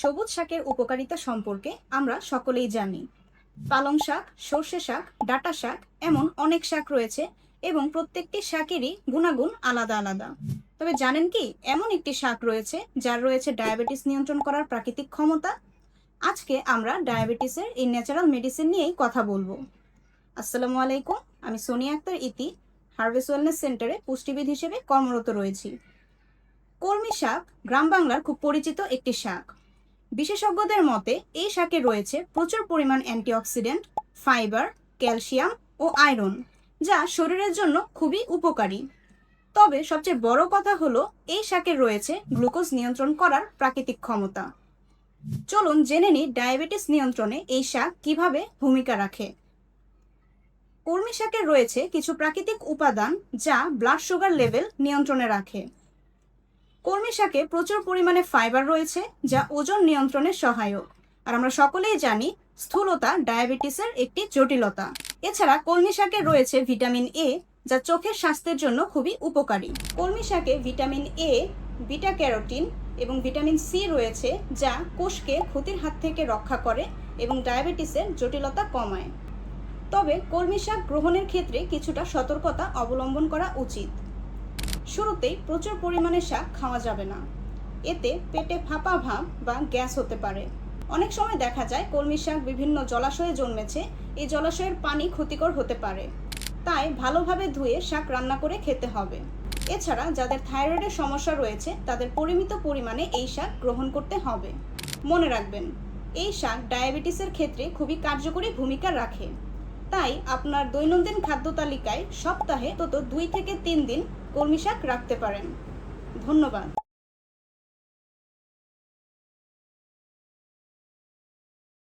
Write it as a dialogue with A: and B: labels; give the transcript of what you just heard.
A: সবুজ শাকের উপকারিতা সম্পর্কে আমরা সকলেই জানি। পালং শাক, সর্ষে শাক, ডাটা শাক এমন অনেক শাক রয়েছে এবং প্রত্যেকটি শাকেরই গুণাগুণ আলাদা আলাদা। তবে জানেন কি, এমন একটি শাক রয়েছে যার রয়েছে ডায়াবেটিস নিয়ন্ত্রণ করার প্রাকৃতিক ক্ষমতা? আজকে আমরা ডায়াবেটিসের এই ন্যাচারাল মেডিসিন নিয়েই কথা বলব। আসসালামু আলাইকুম, আমি সোনিয়া আক্তার, ইতি, হার্ভেস্ট ওয়েলনেস সেন্টারে পুষ্টিবিদ হিসেবে কর্মরত রয়েছি। কলমি শাক গ্রাম বাংলার খুব পরিচিত একটি শাক। বিশেষজ্ঞদের মতে, এই শাকে রয়েছে প্রচুর পরিমাণ অ্যান্টিঅক্সিডেন্ট, ফাইবার, ক্যালসিয়াম ও আয়রন, যা শরীরের জন্য খুবই উপকারী। তবে সবচেয়ে বড় কথা হলো, এই শাকে রয়েছে গ্লুকোজ নিয়ন্ত্রণ করার প্রাকৃতিক ক্ষমতা। চলুন জেনে নিই ডায়াবেটিস নিয়ন্ত্রণে এই শাক কীভাবে ভূমিকা রাখে। কলমি শাকের রয়েছে কিছু প্রাকৃতিক উপাদান যা ব্লাড সুগার লেভেল নিয়ন্ত্রণে রাখে। কলমি শাকে প্রচুর পরিমাণে ফাইবার রয়েছে, যা ওজন নিয়ন্ত্রণে সহায়ক। আর আমরা সকলেই জানি স্থূলতা ডায়াবেটিসের একটি জটিলতা। এছাড়া কলমি শাকে রয়েছে ভিটামিন এ যা চোখের স্বাস্থ্যের জন্য খুবই উপকারী। কলমি শাকে ভিটামিন এ বিটা ক্যারোটিন এবং ভিটামিন সি রয়েছে, যা কোষকে ক্ষতির হাত থেকে রক্ষা করে এবং ডায়াবেটিসের জটিলতা কমায়। তবে কলমি শাক গ্রহণের ক্ষেত্রে কিছুটা সতর্কতা অবলম্বন করা উচিত। শুরুতেই প্রচুর পরিমাণে শাক খাওয়া যাবে না। এতে পেটে ফাঁপা ভাব বা গ্যাস হতে পারে। অনেক সময় দেখা যায় কলমি শাক বিভিন্ন জলাশয়ে জন্মেছে, এই জলাশয়ের পানি ক্ষতিকর হতে পারে। তাই ভালোভাবে ধুয়ে শাক রান্না করে খেতে হবে। এছাড়া যাদের থাইরয়েডের সমস্যা রয়েছে, তাদের পরিমিত পরিমাণে এই শাক গ্রহণ করতে হবে। মনে রাখবেন, এই শাক ডায়াবেটিসের ক্ষেত্রে খুবই কার্যকরী ভূমিকা রাখে। তাই আপনার দৈনন্দিন খাদ্য তালিকায় সপ্তাহে তত দুই থেকে তিন দিন কলমি শাক রাখতে পারেন। ধন্যবাদ।